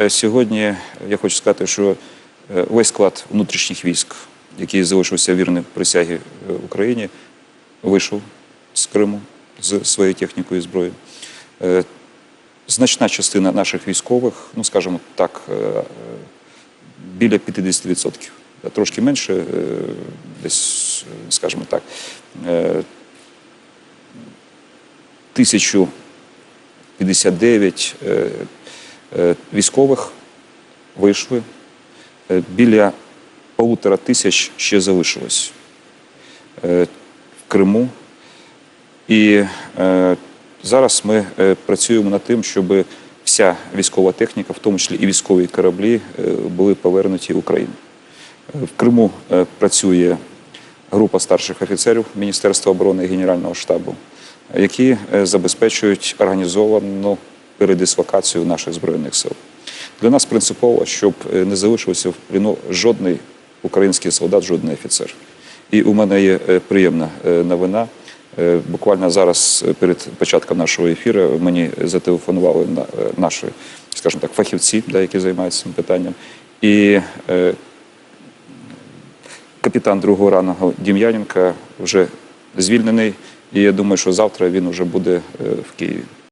е, сьогодні я хочу сказати, що е, весь склад внутрішніх військ, який залишився вірним присягі е, Україні, вийшов з Криму з своєю технікою і зброєю. Значна частина наших військових, ну скажімо так, біля 50%. Трошки менше, десь, скажімо так, 1059 е, е, військових вийшли. Е, Біля полутора тисяч ще залишилось е, в Криму. І е, зараз ми е, працюємо над тим, щоб вся військова техніка, в тому числі і військові кораблі, е, були повернуті в Україну. Е, В Криму е, працює група старших офіцерів Міністерства оборони і Генерального штабу, які е, забезпечують організовану передислокацію наших збройних сил. Для нас принципово, щоб е, не залишився в пліну жодний український солдат, жодний офіцер. І у мене є е, приємна е, новина. Буквально зараз перед початком нашого ефіру мені зателефонували наші, скажімо так, фахівці, які займаються цим питанням. І капітан другого рангу Дім'яненка вже звільнений. І я думаю, що завтра він вже буде в Києві.